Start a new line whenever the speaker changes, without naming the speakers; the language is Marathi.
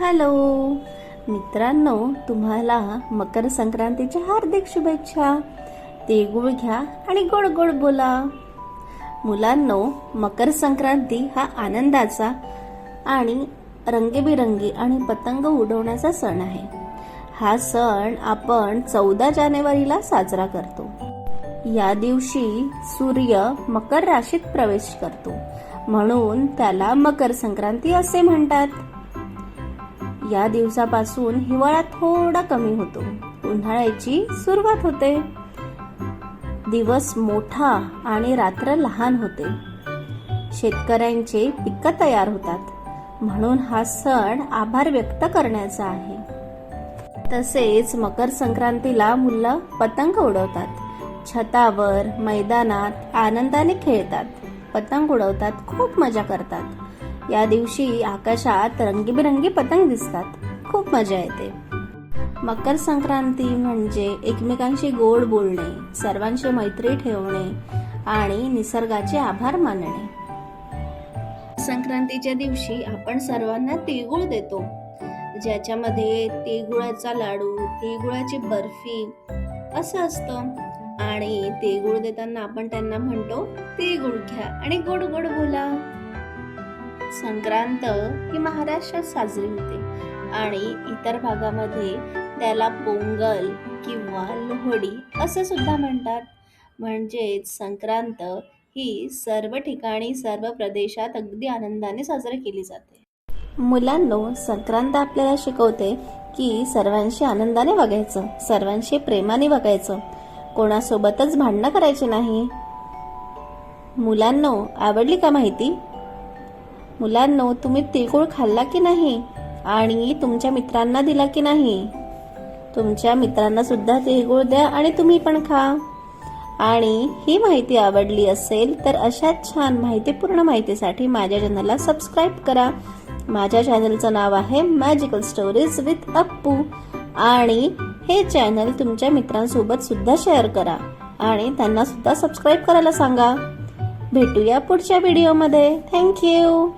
हॅलो. मित्रांनो तुम्हाला मकर संक्रांतीच्या हार्दिक शुभेच्छा. तिळगुळ घ्या आणि गोड गोड बोला. मुलांनो मकर संक्रांती हा आनंदाचा आणि रंगीबिरंगी आणि पतंग उडवण्याचा सण आहे. हा सण आपण चौदा जानेवारीला साजरा करतो. या दिवशी सूर्य मकर राशीत प्रवेश करतो. म्हणून त्याला मकर संक्रांती असे म्हणतात. या दिवसापासून हिवाळा थोडा कमी होतो. उन्हाळ्याची सुरुवात होते. दिवस मोठा आणि रात्र लहान होते. शेतकऱ्यांचे पिकं तयार होतात. म्हणून हा सण आभार व्यक्त करण्याचा आहे. तसेच मकर संक्रांतीला मुलं पतंग उडवतात. छतावर मैदानात आनंदाने खेळतात. पतंग उडवतात खूप मजा करतात. या दिवशी आकाशात रंगीबिरंगी पतंग दिसतात. खूप मजा येते. मकर संक्रांती म्हणजे एकमेकांशी गोड बोलणे सर्वांशी मैत्री ठेवणे आणि निसर्गाचे आभार मानणे. संक्रांतीच्या दिवशी आपण सर्वांना तिळगुळ देतो. ज्याच्यामध्ये तिळगुळाचा लाडू तिळगुळाची बर्फी असं असतं. आणि तिळगुळ देताना आपण त्यांना म्हणतो तिळगुळ घ्या आणि गोड गोड बोला. संक्रांत ही महाराष्ट्रात साजरी होते. आणि इतर भागामध्ये त्याला पोंगल किंवा लोहडी असं सुद्धा म्हणतात. म्हणजेच संक्रांत ही सर्व ठिकाणी सर्व प्रदेशात अगदी आनंदाने साजरी केली जाते. मुलांनो संक्रांत आपल्याला शिकवते की सर्वांशी आनंदाने वागायचं सर्वांशी प्रेमाने वागायचं. कोणासोबतच भांडणं करायची नाही. मुलांनो आवडली का माहिती? मुलांनो तुम्ही तिळगुळ खाल्ला की नाही? आणि तुमच्या मित्रांना दिला की नाही? तुमच्या मित्रांना सुद्धा तिळगुळ द्या आणि तुम्ही पण खा. आणि ही माहिती आवडली असेल तर अशाच छान माहितीपूर्ण माहितीसाठी माझ्या चॅनलला सबस्क्राईब करा. माझ्या चॅनलचं नाव आहे मॅजिकल स्टोरीज विथ अप्पू आणि हे चॅनल तुमच्या मित्रांसोबत सुद्धा शेअर करा. आणि त्यांना सुद्धा सबस्क्राईब करायला सांगा. भेटूया पुढच्या व्हिडिओमध्ये. थँक्यू